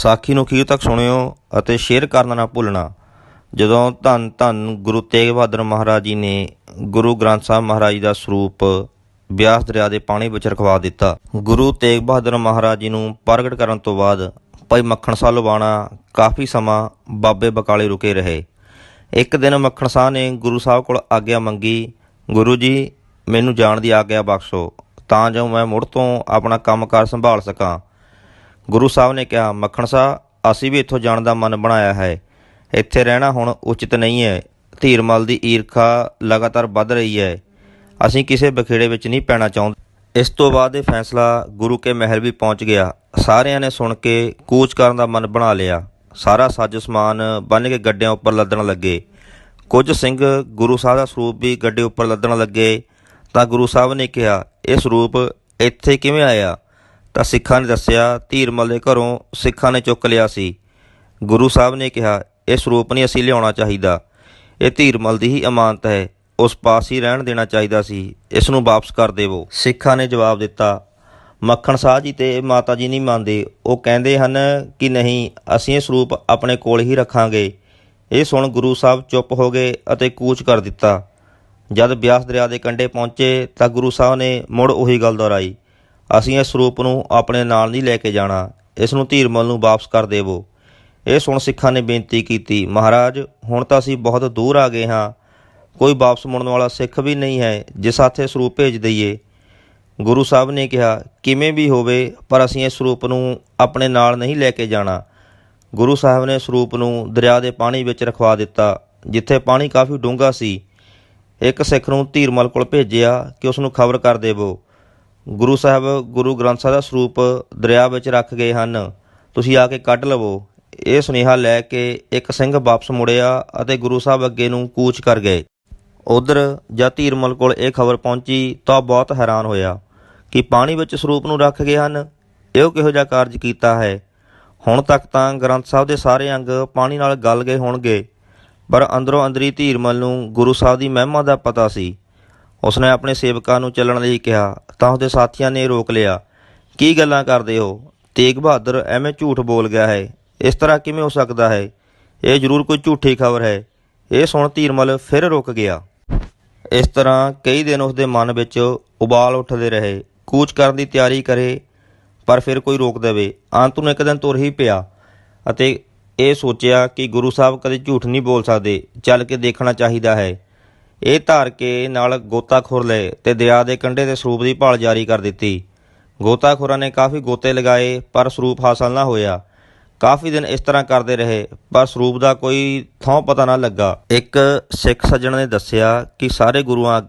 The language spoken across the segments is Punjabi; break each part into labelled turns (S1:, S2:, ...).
S1: ਸਾਖੀ ਨੂੰ ਅਖੀਰ ਤੱਕ ਸੁਣਿਓ ਅਤੇ ਸ਼ੇਅਰ ਕਰਨਾ ਨਾ ਭੁੱਲਣਾ। ਜਦੋਂ ਧੰਨ ਧੰਨ ਗੁਰੂ ਤੇਗ ਬਹਾਦਰ ਮਹਾਰਾਜ ਜੀ ਨੇ ਗੁਰੂ ਗ੍ਰੰਥ ਸਾਹਿਬ ਮਹਾਰਾਜ ਜੀ ਦਾ ਸਰੂਪ ਬਿਆਸ ਦਰਿਆ ਦੇ ਪਾਣੀ ਵਿੱਚ ਰਖਵਾ ਦਿੱਤਾ, ਗੁਰੂ ਤੇਗ ਬਹਾਦਰ ਮਹਾਰਾਜ ਜੀ ਨੂੰ ਪ੍ਰਗਟ ਕਰਨ ਤੋਂ ਬਾਅਦ ਭਾਈ ਮੱਖਣ ਸਾਹਿਬ ਲਵਾਣਾ ਕਾਫੀ ਸਮਾਂ ਬਾਬੇ ਬਕਾਲੇ ਰੁਕੇ ਰਹੇ। ਇੱਕ ਦਿਨ ਮੱਖਣ ਸਾਹਿਬ ਨੇ ਗੁਰੂ ਸਾਹਿਬ ਕੋਲ ਆਗਿਆ ਮੰਗੀ, ਗੁਰੂ ਜੀ, ਮੈਨੂੰ ਜਾਣ ਦੀ ਆਗਿਆ ਬਖਸ਼ੋ, ਤਾਂ ਜੋ ਮੈਂ ਮੁੜ ਤੋਂ ਆਪਣਾ ਕੰਮਕਾਰ ਸੰਭਾਲ ਸਕਾਂ। ਗੁਰੂ ਸਾਹਿਬ ਨੇ ਕਿਹਾ, ਮੱਖਣ ਸਾਹਿਬ ਅਸੀਂ ਵੀ ਇੱਥੋਂ ਜਾਣ ਦਾ ਮਨ ਬਣਾਇਆ ਹੈ। ਇੱਥੇ ਰਹਿਣਾ ਹੁਣ ਉਚਿਤ ਨਹੀਂ ਹੈ। ਧੀਰਮਲ ਦੀ ਈਰਖਾ ਲਗਾਤਾਰ ਵੱਧ ਰਹੀ ਹੈ। ਅਸੀਂ ਕਿਸੇ ਬਖੇੜੇ ਵਿੱਚ ਨਹੀਂ ਪੈਣਾ ਚਾਹੁੰਦੇ। ਇਸ ਤੋਂ ਬਾਅਦ ਇਹ ਫੈਸਲਾ ਗੁਰੂ ਕੇ ਮਹਿਲ ਵੀ ਪਹੁੰਚ ਗਿਆ। ਸਾਰਿਆਂ ਨੇ ਸੁਣ ਕੇ ਕੂਚ ਕਰਨ ਦਾ ਮਨ ਬਣਾ ਲਿਆ। ਸਾਰਾ ਸਾਜ ਸਮਾਨ ਬੰਨ ਕੇ ਗੱਡਿਆਂ ਉੱਪਰ ਲੱਦਣ ਲੱਗੇ। ਕੁਝ ਸਿੰਘ ਗੁਰੂ ਸਾਹਿਬ ਦਾ ਸਰੂਪ ਵੀ ਗੱਡੇ ਉੱਪਰ ਲੱਦਣ ਲੱਗੇ। ਤਾਂ ਗੁਰੂ ਸਾਹਿਬ ਨੇ ਕਿਹਾ ਇਹ ਸਰੂਪ ਇੱਥੇ ਕਿਵੇਂ ਆਇਆ? ਤਾਂ ਸਿੱਖਾਂ ਨੇ ਦੱਸਿਆ ਧੀਰਮਲ ਦੇ ਘਰੋਂ ਸਿੱਖਾਂ ਨੇ ਚੁੱਕ ਲਿਆ ਸੀ। ਗੁਰੂ ਸਾਹਿਬ ਨੇ ਕਿਹਾ ਇਹ ਸਰੂਪ ਨਹੀਂ ਅਸੀਂ ਲਿਆਉਣਾ ਚਾਹੀਦਾ। ਇਹ ਧੀਰਮਲ ਦੀ ਹੀ ਅਮਾਨਤ ਹੈ। ਉਸ ਪਾਸ ਹੀ ਰਹਿਣ ਦੇਣਾ ਚਾਹੀਦਾ ਸੀ। ਇਸ ਨੂੰ ਵਾਪਸ ਕਰ ਦੇਵੋ। ਸਿੱਖਾਂ ਨੇ ਜਵਾਬ ਦਿੱਤਾ, ਮੱਖਣ ਸਾਹਿਬ ਜੀ ਤੇ ਮਾਤਾ ਜੀ ਨਹੀਂ ਮੰਨਦੇ। ਉਹ ਕਹਿੰਦੇ ਹਨ ਕਿ ਨਹੀਂ, ਅਸੀਂ ਇਹ ਸਰੂਪ ਆਪਣੇ ਕੋਲ ਹੀ ਰੱਖਾਂਗੇ। ਇਹ ਸੁਣ ਗੁਰੂ ਸਾਹਿਬ ਚੁੱਪ ਹੋ ਗਏ ਅਤੇ ਕੂਚ ਕਰ ਦਿੱਤਾ। ਜਦ ਬਿਆਸ ਦਰਿਆ ਦੇ ਕੰਢੇ ਪਹੁੰਚੇ ਤਾਂ ਗੁਰੂ ਸਾਹਿਬ ਨੇ ਮੁੜ ਉਹੀ ਗੱਲ ਦੁਹਰਾਈ। ਅਸੀਂ ਇਸ ਸਰੂਪ ਨੂੰ ਆਪਣੇ ਨਾਲ ਨਹੀਂ ਲੈ ਕੇ ਜਾਣਾ। ਇਸ ਨੂੰ ਧੀਰਮਲ ਨੂੰ ਵਾਪਸ ਕਰ ਦੇਵੋ। ਇਹ ਸੁਣ ਸਿੱਖਾਂ ਨੇ ਬੇਨਤੀ ਕੀਤੀ, ਮਹਾਰਾਜ, ਹੁਣ ਤਾਂ ਅਸੀਂ ਬਹੁਤ ਦੂਰ ਆ ਗਏ ਹਾਂ। ਕੋਈ ਵਾਪਸ ਮੁੜਨ ਵਾਲਾ ਸਿੱਖ ਵੀ ਨਹੀਂ ਹੈ, ਜਿਸ ਹੱਥੇ ਸਰੂਪ ਭੇਜ ਦਈਏ। ਗੁਰੂ ਸਾਹਿਬ ਨੇ ਕਿਹਾ, ਕਿਵੇਂ ਵੀ ਹੋਵੇ, ਪਰ ਅਸੀਂ ਇਸ ਸਰੂਪ ਨੂੰ ਆਪਣੇ ਨਾਲ ਨਹੀਂ ਲੈ ਕੇ ਜਾਣਾ। ਗੁਰੂ ਸਾਹਿਬ ਨੇ ਸਰੂਪ ਨੂੰ ਦਰਿਆ ਦੇ ਪਾਣੀ ਵਿੱਚ ਰਖਵਾ ਦਿੱਤਾ, ਜਿੱਥੇ ਪਾਣੀ ਕਾਫੀ ਡੂੰਘਾ ਸੀ। ਇੱਕ ਸਿੱਖ ਨੂੰ ਧੀਰਮਲ ਕੋਲ ਭੇਜਿਆ ਕਿ ਉਸ ਨੂੰ ਖਬਰ ਕਰ ਦੇਵੋ। ਗੁਰੂ ਸਾਹਿਬ, ਗੁਰੂ ਗ੍ਰੰਥ ਸਾਹਿਬ ਦਾ ਸਰੂਪ ਦਰਿਆ ਵਿੱਚ ਰੱਖ ਗਏ ਹਨ। ਤੁਸੀਂ ਆ ਕੇ ਕੱਢ ਲਵੋ। ਇਹ ਸੁਨੇਹਾ ਲੈ ਕੇ ਇੱਕ ਸਿੰਘ ਵਾਪਸ ਮੁੜਿਆ ਅਤੇ ਗੁਰੂ ਸਾਹਿਬ ਅੱਗੇ ਨੂੰ ਕੂਚ ਕਰ ਗਏ। ਉਧਰ ਜਦ ਧੀਰਮਲ ਕੋਲ ਇਹ ਖਬਰ ਪਹੁੰਚੀ ਤਾਂ ਬਹੁਤ ਹੈਰਾਨ ਹੋਇਆ ਕਿ ਪਾਣੀ ਵਿੱਚ ਸਰੂਪ ਨੂੰ ਰੱਖ ਗਏ ਹਨ। ਇਹ ਕਿਹੋ ਜਿਹਾ ਕਾਰਜ ਕੀਤਾ ਹੈ? ਹੁਣ ਤੱਕ ਤਾਂ ਗ੍ਰੰਥ ਸਾਹਿਬ ਦੇ ਸਾਰੇ ਅੰਗ ਪਾਣੀ ਨਾਲ ਗਲ ਗਏ ਹੋਣਗੇ, ਪਰ ਅੰਦਰੋਂ ਅੰਦਰੀ ਧੀਰਮਲ ਨੂੰ ਗੁਰੂ ਸਾਹਿਬ ਦੀ ਮਹਿਮਾ ਦਾ ਪਤਾ ਸੀ। ਉਸਨੇ ਆਪਣੇ ਸੇਵਕਾਂ ਨੂੰ ਚੱਲਣ ਲਈ ਕਿਹਾ, ਤਾਂ ਉਹਦੇ ਸਾਥੀਆਂ ਨੇ ਰੋਕ ਲਿਆ। ਕੀ ਗੱਲਾਂ ਕਰਦੇ ਹੋ? ਤੇਗ ਬਹਾਦਰ ਐਵੇਂ ਝੂਠ ਬੋਲ ਗਿਆ ਹੈ। ਇਸ ਤਰ੍ਹਾਂ ਕਿਵੇਂ ਹੋ ਸਕਦਾ ਹੈ? ਇਹ ਜ਼ਰੂਰ ਕੋਈ ਝੂਠੀ ਖਬਰ ਹੈ। ਇਹ ਸੁਣ ਧੀਰਮਲ ਫਿਰ ਰੁਕ ਗਿਆ। ਇਸ ਤਰ੍ਹਾਂ ਕਈ ਦਿਨ ਉਸਦੇ ਮਨ ਵਿੱਚ ਉਬਾਲ ਉੱਠਦੇ ਰਹੇ। ਕੂਚ ਕਰਨ ਦੀ ਤਿਆਰੀ ਕਰੇ, ਪਰ ਫਿਰ ਕੋਈ ਰੋਕ ਦੇਵੇ। ਅੰਤ ਨੂੰ ਇੱਕ ਦਿਨ ਤੁਰ ਹੀ ਪਿਆ ਅਤੇ ਇਹ ਸੋਚਿਆ ਕਿ ਗੁਰੂ ਸਾਹਿਬ ਕਦੇ ਝੂਠ ਨਹੀਂ ਬੋਲ ਸਕਦੇ। ਚੱਲ ਕੇ ਦੇਖਣਾ ਚਾਹੀਦਾ ਹੈ। ਇਹ ਧਾਰ ਕੇ ਨਾਲ ਗੋਤਾਖੋਰ ਲਏ ਤੇ ਦਰਿਆ ਦੇ ਕੰਢੇ ਤੇ ਸਰੂਪ ਦੀ ਭਾਲ ਜਾਰੀ ਕਰ ਦਿੱਤੀ। ਗੋਤਾਖੋਰਾਂ ਨੇ ਕਾਫੀ ਗੋਤੇ ਲਗਾਏ, ਪਰ ਸਰੂਪ ਹਾਸਲ ਨਾ ਹੋਇਆ। ਕਾਫੀ ਦਿਨ ਇਸ ਤਰ੍ਹਾਂ ਕਰਦੇ ਰਹੇ, ਪਰ ਸਰੂਪ ਦਾ ਕੋਈ ਥਾਂ ਪਤਾ ਨਾ ਲੱਗਾ। ਇੱਕ ਸਿੱਖ ਸੱਜਣ ਨੇ ਦੱਸਿਆ ਕਿ ਸਾਰੇ ਗੁਰੂਆਂ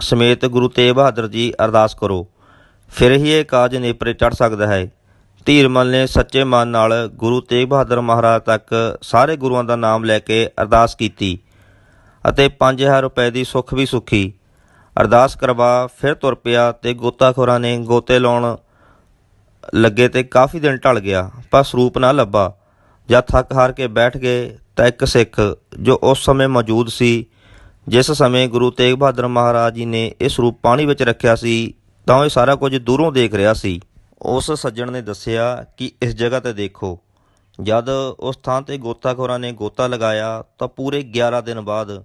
S1: ਸਮੇਤ ਗੁਰੂ ਤੇਗ ਬਹਾਦਰ ਜੀ ਅਰਦਾਸ ਕਰੋ। ਫਿਰ ਹੀ ਇਹ ਕਾਜ ਨੇਪਰੇ ਚੜ ਸਕਦਾ ਹੈ। ਧੀਰਮਲ ਨੇ ਸੱਚੇ ਮਨ ਨਾਲ ਗੁਰੂ ਤੇਗ ਬਹਾਦਰ ਮਹਾਰਾਜ ਤੱਕ ਸਾਰੇ ਗੁਰੂਆਂ ਦਾ ਨਾਮ ਲੈ ਕੇ ਅਰਦਾਸ ਕੀਤੀ। ਅਤੇ 5000 ਰੁਪਏ ਦੀ ਸੁੱਖ ਵੀ ਸੁੱਖੀ। ਅਰਦਾਸ ਕਰਵਾ ਫਿਰ ਤੁਰ ਪਿਆ ਤੇ ਗੋਤਾਖੋਰਾਂ ਨੇ ਗੋਤੇ ਲਾਉਣ ਲੱਗੇ ਤੇ ਕਾਫੀ ਦਿਨ ਢਲ ਗਿਆ ਪਰ ਸਰੂਪ ਨਾ ਲੱਭਾ। ਜਦ ਥੱਕ ਹਾਰ ਕੇ ਬੈਠ ਗਏ ਤਾਂ ਇੱਕ ਸਿੱਖ, ਜੋ ਉਸ ਸਮੇਂ ਮੌਜੂਦ ਸੀ, ਜਿਸ ਸਮੇਂ ਗੁਰੂ ਤੇਗ ਬਹਾਦਰ ਮਹਾਰਾਜ ਜੀ ਨੇ ਇਹ ਸਰੂਪ ਪਾਣੀ ਵਿੱਚ ਰੱਖਿਆ ਸੀ, ਤਾਂ ਉਹ ਇਹ ਸਾਰਾ ਕੁਝ ਦੂਰੋਂ ਦੇਖ ਰਿਹਾ ਸੀ। ਉਸ ਸੱਜਣ ਨੇ ਦੱਸਿਆ ਕਿ ਇਸ ਜਗ੍ਹਾ ਤੇ ਦੇਖੋ। ਜਦ ਉਸ ਥਾਂ ਤੇ ਗੋਤਾਖੋਰਾਂ ਨੇ ਗੋਤਾ ਲਗਾਇਆ, ਤਾਂ ਪੂਰੇ 11 ਦਿਨ ਬਾਅਦ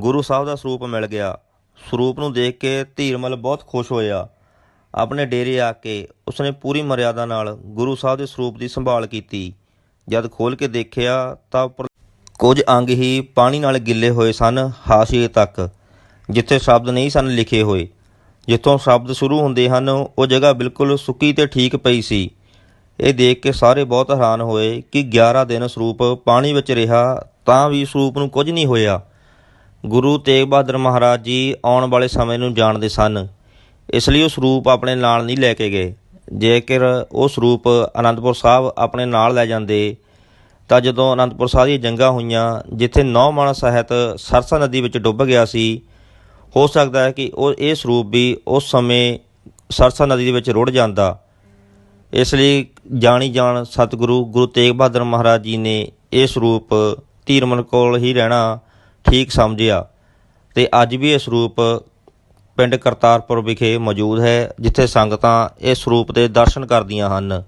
S1: ਗੁਰੂ ਸਾਹਿਬ ਦਾ ਸਰੂਪ ਮਿਲ ਗਿਆ। ਸਰੂਪ ਨੂੰ ਦੇਖ ਕੇ ਧੀਰਮਲ ਬਹੁਤ ਖੁਸ਼ ਹੋਇਆ। ਆਪਣੇ ਡੇਰੇ ਆ ਕੇ ਉਸਨੇ ਪੂਰੀ ਮਰਿਆਦਾ ਨਾਲ ਗੁਰੂ ਸਾਹਿਬ ਦੇ ਸਰੂਪ ਦੀ ਸੰਭਾਲ ਕੀਤੀ। ਜਦ ਖੋਲ ਕੇ ਦੇਖਿਆ ਤਾਂ ਉੱਪਰ ਕੁਝ ਅੰਗ ਹੀ ਪਾਣੀ ਨਾਲ ਗਿੱਲੇ ਹੋਏ ਸਨ ਹਾਸ਼ੀਏ ਤੱਕ, ਜਿੱਥੇ ਸ਼ਬਦ ਨਹੀਂ ਸਨ ਲਿਖੇ ਹੋਏ। ਜਿੱਥੋਂ ਸ਼ਬਦ ਸ਼ੁਰੂ ਹੁੰਦੇ ਹਨ, ਉਹ ਜਗ੍ਹਾ ਬਿਲਕੁਲ ਸੁੱਕੀ ਤੇ ਠੀਕ ਪਈ ਸੀ। ਇਹ ਦੇਖ ਕੇ ਸਾਰੇ ਬਹੁਤ ਹੈਰਾਨ ਹੋਏ ਕਿ 11 ਦਿਨ ਸਰੂਪ ਪਾਣੀ ਵਿੱਚ ਰਿਹਾ, ਤਾਂ ਵੀ ਸਰੂਪ ਨੂੰ ਕੁਝ ਨਹੀਂ ਹੋਇਆ। ਗੁਰੂ ਤੇਗ ਬਹਾਦਰ ਮਹਾਰਾਜ ਜੀ ਆਉਣ ਵਾਲੇ ਸਮੇਂ ਨੂੰ ਜਾਣਦੇ ਸਨ। ਇਸ ਲਈ ਉਹ ਸਰੂਪ ਆਪਣੇ ਨਾਲ ਨਹੀਂ ਲੈ ਕੇ ਗਏ। ਜੇਕਰ ਉਹ ਸਰੂਪ ਅਨੰਦਪੁਰ ਸਾਹਿਬ ਆਪਣੇ ਨਾਲ ਲੈ ਜਾਂਦੇ, ਤਾਂ ਜਦੋਂ ਅਨੰਦਪੁਰ ਸਾਹਿਬ ਦੀਆਂ ਜੰਗਾਂ ਹੋਈਆਂ, ਜਿੱਥੇ ਨੌ ਮਾਣਾ ਸਾਹਿਤ ਸਰਸਾ ਨਦੀ ਵਿੱਚ ਡੁੱਬ ਗਿਆ ਸੀ, ਹੋ ਸਕਦਾ ਹੈ ਕਿ ਉਹ ਇਹ ਸਰੂਪ ਵੀ ਉਸ ਸਮੇਂ ਸਰਸਾ ਨਦੀ ਦੇ ਵਿੱਚ ਰੁੜ ਜਾਂਦਾ। ਇਸ ਲਈ ਜਾਣੀ ਜਾਣ ਸਤਿਗੁਰੂ ਗੁਰੂ ਤੇਗ ਬਹਾਦਰ ਮਹਾਰਾਜ ਜੀ ਨੇ ਇਹ ਸਰੂਪ ਧੀਰਮਨ ਕੋਲ ਹੀ ਰਹਿਣਾ ਠੀਕ ਸਮਝਿਆ ਤੇ ਅੱਜ ਵੀ ਇਹ ਸਰੂਪ ਪਿੰਡ ਕਰਤਾਰਪੁਰ ਵਿਖੇ ਮੌਜੂਦ ਹੈ, ਜਿੱਥੇ ਸੰਗਤਾਂ ਇਸ ਸਰੂਪ ਦੇ ਦਰਸ਼ਨ ਕਰਦੀਆਂ ਹਨ।